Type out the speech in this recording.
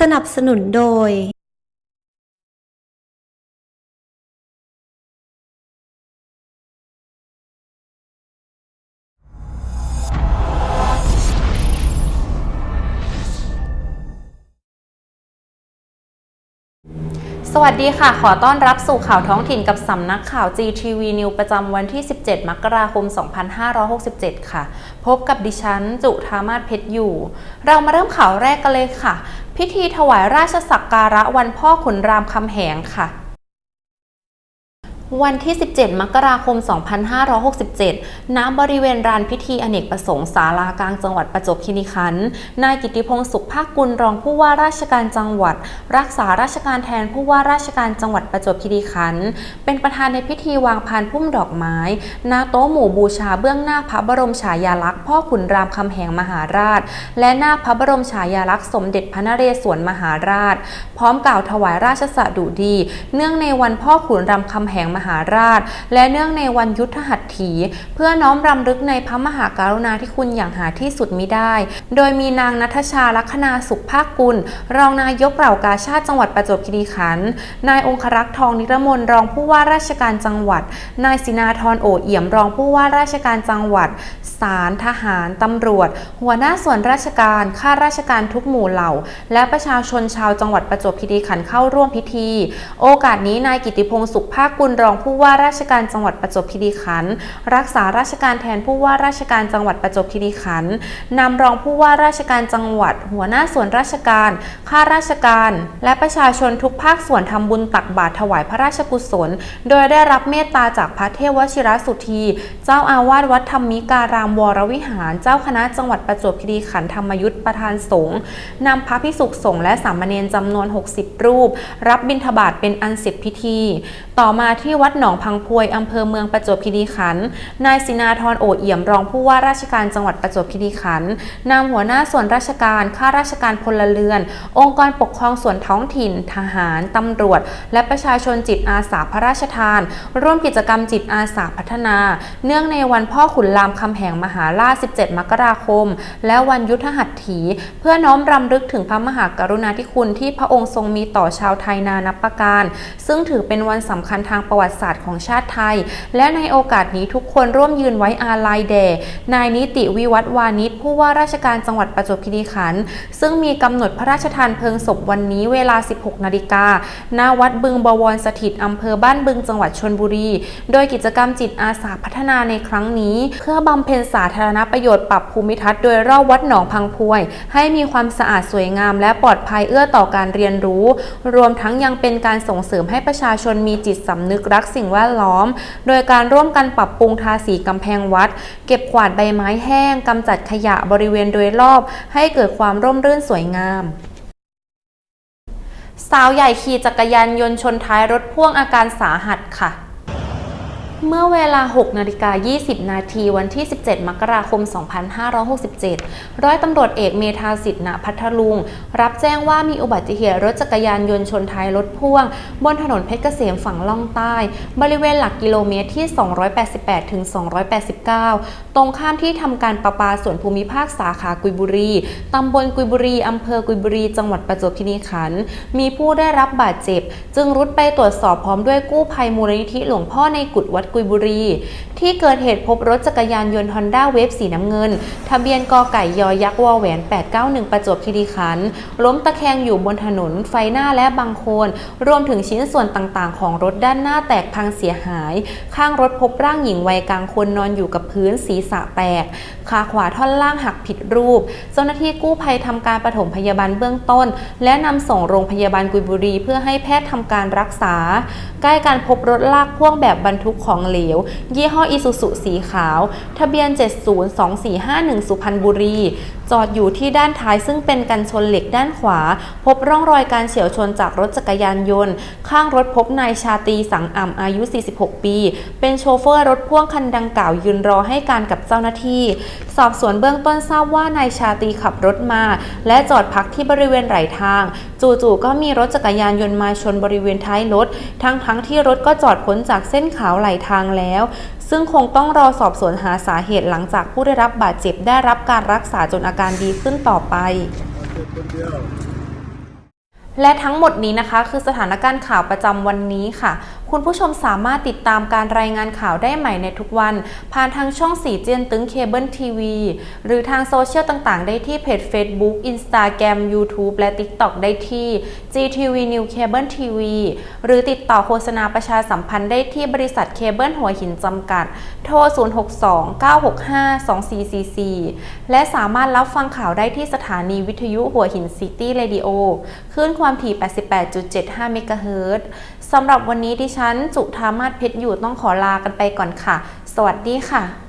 สนับสนุนโดยสวัสดีค่ะ ขอต้อนรับสู่ข่าวท้องถิ่นกับสำนักข่าว GTV News ประจำวันที่ 17 มกราคม 2567 ค่ะ พบกับดิฉัน จุธามาศเพชรอยู่ เรามาเริ่มข่าวแรกกันเลยค่ะ พิธีถวายราชสักการะวันพ่อขุนรามคำแหงค่ะ วันที่ 17 มกราคม 2567 ณ บริเวณลานพิธีอเนกประสงค์ศาลากลางจังหวัดประจวบคีรีขันธ์ นายกิติพงศ์สุขภาคกุลรองผู้ว่าราชการจังหวัด รักษาราชการแทนผู้ว่าราชการจังหวัดประจวบคีรีขันธ์ เป็นประธานในพิธีวางพานพุ่มดอกไม้ ณ โต๊ะหมู่บูชาเบื้องหน้าพระบรมฉายาลักษณ์พ่อขุนรามคำแหงมหาราช และหน้าพระบรมฉายาลักษณ์สมเด็จพระนเรศวรมหาราช พร้อมกล่าวถวายราชสดุดี เนื่องในวันพ่อขุนรามคำแหงมหาราช และเนื่องในวันยุทธหัตถี เพื่อน้อมรำลึกในพระมหากรุณาธิคุณอย่างหาที่สุดมิได้ โดยมีนางนัทชาลัคนาสุขภาคกุล รองนายกเหล่ากาชาติจังหวัดประจวบคีรีขันธ์นายองครักษ์ทองนิรมนรองผู้ว่าราชการจังหวัด นายสินาธรโอเอี่ยมรองผู้ว่าราชการจังหวัดศาลทหารตำรวจ หัวหน้าส่วนราชการข้าราชการทุกหมู่เหล่า และประชาชนชาวจังหวัดประจวบคีรีขันธ์เข้าร่วมพิธี โอกาสนี้นายกิติพงศ์สุขภาคกุลรองผู้ว่าราชการจังหวัดประจวบคีรีขันธ์รักษาราชการแทนผู้ว่าราชการจังหวัดประจวบคีรีขันธ์นำรองผู้ว่าราชการจังหวัด หัวหน้าส่วนราชการข้าราชการ และประชาชนทุกภาคส่วนทำบุญตักบาตรถวายพระราชกุศล โดยได้รับเมตตาจากพระเทพวชิรสุธี เจ้าอาวาสวัดธรรมิการามวรวิหาร เจ้าคณะจังหวัดประจวบคีรีขันธ์ธรรมยุทธประธานสงฆ์นำพระภิกษุสงฆ์และสามเณรจำนวน 60 รูป รับบิณฑบาตเป็นอันเสร็จพิธี ต่อมาที่วัดหนองพังพวยอำเภอเมืองประจวบคีรีขันธ์นายสินาธรโอเอี่ยมรองผู้ว่าราชการจังหวัดประจวบคีรีขันธ์นำหัวหน้าส่วนราชการข้าราชการพลเรือน องค์กรปกครองส่วนท้องถิ่น ทหารตำรวจ และประชาชนจิตอาสาพระราชทาน ร่วมกิจกรรมจิตอาสาพัฒนา เนื่องในวันพ่อขุนรามคำแหงมหาราช 17 มกราคม และวันยุทธหัตถี เพื่อน้อมรำลึกถึงพระมหากรุณาธิคุณที่พระองค์ทรงมีต่อชาวไทยนานับประการ ซึ่งถือเป็นวันสำคัญทางประวัติศาสตร์ของชาติไทย และในโอกาสนี้ทุกคนร่วมยืนไว้อาลัยแด่นายนิติวิวัฒวานิชผู้ว่าราชการจังหวัดประจวบคีรีขันธ์ซึ่งมีกำหนดพระราชทานเพลิงศพวันนี้เวลา 16 นาฬิกาณวัดบึงบวรสถิตอำเภอบ้านบึงจังหวัดชนบุรี โดยกิจกรรมจิตอาสาพัฒนาในครั้งนี้ เพื่อบำเพ็ญสาธารณประโยชน์ปรับภูมิทัศน์โดยรอบวัดหนองพังพวย ให้มีความสะอาดสวยงาม และปลอดภัยเอื้อต่อการเรียนรู้ รวมทั้งยังเป็นการส่งเสริมให้ประชาชนมีจิตสำนึกรักรักสิ่งแวดล้อม โดยการร่วมกันปรับปรุงทาสีกำแพงวัด เก็บกวาดใบไม้แห้งกำจัดขยะบริเวณโดยรอบ ให้เกิดความร่มรื่นสวยงามสาวใหญ่ขี่จักรยานยนต์ชนท้ายรถพ่วงอาการสาหัสค่ะ เมื่อเวลา 6 นาฬิกา 20 นาทีวันที่ 17 มกราคม 2567 ร้อยตำรวจเอกเมธาสิทธิ์ณพัทลุง รับแจ้งว่ามีอุบัติเหตุรถจักรยานยนต์ชนท้ายรถพ่วง บนถนนเพชรเกษมฝั่งล่องใต้ บริเวณหลักกิโลเมตรที่ 288 ถึง 289 ตรงข้ามที่ทำการประปาส่วนภูมิภาคสาขากุยบุรี ตำบลกุยบุรี อำเภอกุยบุรี จังหวัดประจวบคีรีขันธ์ มีผู้ได้รับบาดเจ็บ จึงรุดไปตรวจสอบพร้อมด้วยกู้ภัยมูลนิธิหลวงพ่อในกุดวัดกุยบุรี ที่เกิดเหตุพบรถจักรยานยนต์ฮอนด้าเวฟสีน้ำเงิน ทะเบียนกอไก่ยอยักษ์วอแหวน 891 ประจวบคีรีขันธ์ล้มตะแคงอยู่บนถนน ไฟหน้าและบังโคน รวมถึงชิ้นส่วนต่างๆ ของรถด้านหน้าแตกพังเสียหาย ข้างรถพบร่างหญิงวัยกลางคนนอนอยู่กับพื้นศีรษะแตกขาขวาท่อนล่างหักผิดรูป เจ้าหน้าที่กู้ภัยทำการปฐมพยาบาลเบื้องต้น และนำส่งโรงพยาบาลกุยบุรี เพื่อให้แพทย์ทำการรักษา ใกล้การพบรถลากพ่วงแบบบรรทุกของเหลว ยี่ห้ออีซูซุสีขาว ทะเบียน 702451 สุพรรณบุรี จอดอยู่ที่ด้านท้ายซึ่งเป็นกันชนเหล็กด้านขวา พบร่องรอยการเฉียวชนจากรถจักรยานยนต์ ข้างรถพบนายชาตีสังอ่ำอายุ 46 ปี เป็นโชเฟอร์รถพ่วงคันดังกล่าวยืนรอให้การกับเจ้าหน้าที่ สอบสวนเบื้องต้นทราบว่านายชาตีขับรถมา และจอดพักที่บริเวณไหลทาง จู่ๆก็มีรถจักรยานยนต์มาชนบริเวณท้ายรถ ทั้งๆที่รถก็จอดพ้นจากเส้นขาวไหลทางแล้ว ซึ่งคงต้องรอสอบสวนหาสาเหตุหลังจากผู้ได้รับบาดเจ็บได้รับการรักษาจนอาการดีขึ้นต่อไป และทั้งหมดนี้นะคะ คือสถานการณ์ข่าวประจำวันนี้ค่ะ คุณผู้ชมสามารถติดตามการรายงานข่าวได้ใหม่ในทุกวัน ผ่านทางช่องสีเจียนตึงเคเบิลทีวีหรือทางโซเชียลต่างๆ ได้ที่เพจ Facebook Instagram YouTube และ TikTok ได้ที่ GTV New Cable TV หรือติดต่อโฆษณาประชาสัมพันธ์ได้ที่บริษัทเคเบิลหัวหินจำกัด โทร 062-965-2444 และสามารถรับฟังข่าวได้ที่สถานีวิทยุหัวหินซิตี้เรดิโอคลื่นความถี่ 88.75 เมกะเฮิรตซ์สำหรับวันนี้ดิฉันฉันจุธามาศเพชรอยู่ต้องขอลากันไปก่อนค่ะ สวัสดีค่ะ